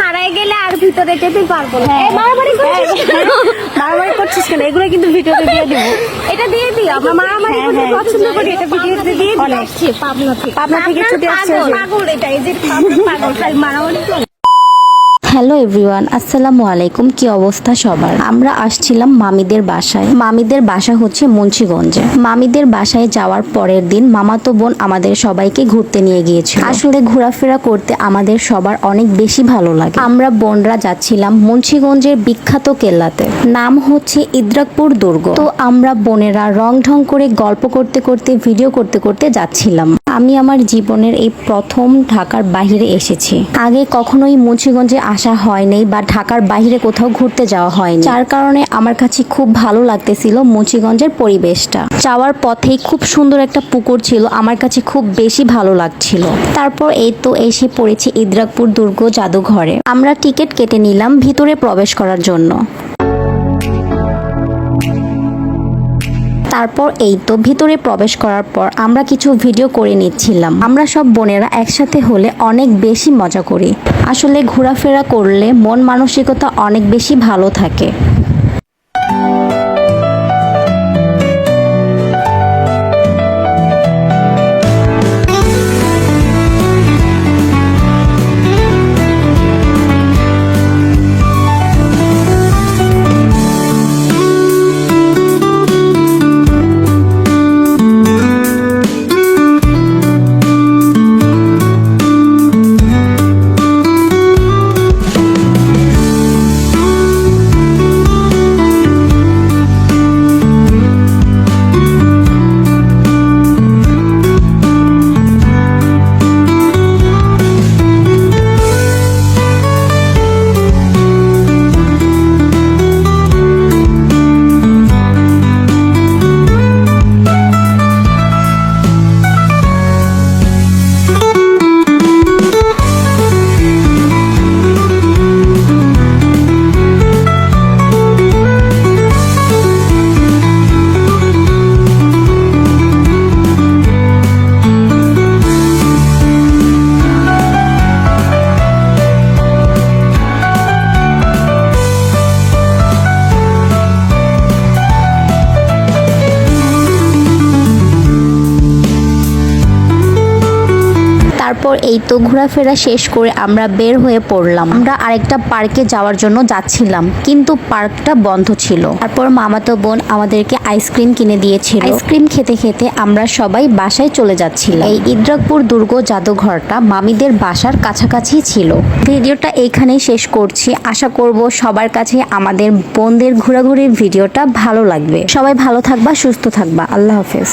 হারাই গেলে আর ভিতরে যেতে পারব না। হ্যাঁ। মারামারি করছিস কেন? মারামারি করছিস কেন? এগুলো কিন্তু ভিডিওতে দিয়ে দিব। এটা দিয়ে দিই আমরা মারামারি হ্যাঁ, করতে হ্যাঁ। পছন্দ করি এটা ভিডিওতে দিয়ে দিই। পাবনা থেকে। পাবনা থেকে ছুটে আসছে পাগল, এটা এই যে পাগল খালি মারামারি হ্যালো এভরিওয়ান, আসসালামু আলাইকুম। কি অবস্থা সবার? আমরা আসছিলাম মামিদের বাসায়। মামিদের বাসা হচ্ছে মুন্সিগঞ্জে। মামিদের বাসায় যাওয়ার পরের দিন মামাতো বোন আমাদের সবাইকে ঘুরতে নিয়ে গিয়েছিল। আসলে ঘোরাফেরা করতে আমাদের সবার অনেক বেশি ভালো লাগে। আমরা বোনরা যাচ্ছিলাম মুন্সিগঞ্জের বিখ্যাত কেল্লাতে। নাম হচ্ছে ইদ্রাকপুর দুর্গ। তো আমরা বোনেরা রং ঢং করে গল্প করতে করতে, ভিডিও করতে করতে যাচ্ছিলাম। আমি আমার জীবনের এই প্রথম ঢাকার বাইরে এসেছি। আগে কখনোই মুন্সিগঞ্জে আসা হয়নি বা ঢাকার বাইরে কোথাও ঘুরতে যাওয়া হয়নি। যার কারণে আমার কাছে খুব ভালো লাগতেছিল মুচিগঞ্জের পরিবেশটা। যাওয়ার পথেই খুব সুন্দর একটা পুকুর ছিল, আমার কাছে খুব বেশি ভালো লাগছিল। তারপর এই তো এসে পড়েছি ইদ্রাকপুর দুর্গ জাদুঘরে। আমরা টিকিট কেটে নিলাম ভিতরে প্রবেশ করার জন্য। তারপর এই তো ভিতরে প্রবেশ করার পর আমরা কিছু ভিডিও করে নিচ্ছিলাম। আমরা সব বোনেরা একসাথে হলে অনেক বেশি মজা করি। আসলে ঘোরাফেরা করলে মন মানসিকতা অনেক বেশি ভালো থাকে। তারপর এই তো ঘোরাফেরা শেষ করে আমরা বের হয়ে পড়লাম। আমরা আরেকটা পার্কে যাওয়ার জন্য যাচ্ছিলাম, কিন্তু পার্কটা বন্ধ ছিল। তারপর মামাতো বোন আমাদেরকে আইসক্রিম কিনে দিয়েছিল। আইসক্রিম খেতে খেতে আমরা সবাই বাসায় চলে যাচ্ছিলাম। এই ইদ্রাকপুর দুর্গ জাদুঘরটা মামিদের বাসার কাছাকাছি ছিল। ভিডিওটা এইখানেই শেষ করছি। আশা করব সবার কাছে আমাদের বোনদের ঘোরাঘুরির ভিডিওটা ভালো লাগবে। সবাই ভালো থাকবা, সুস্থ থাকবা। আল্লাহ হাফেজ।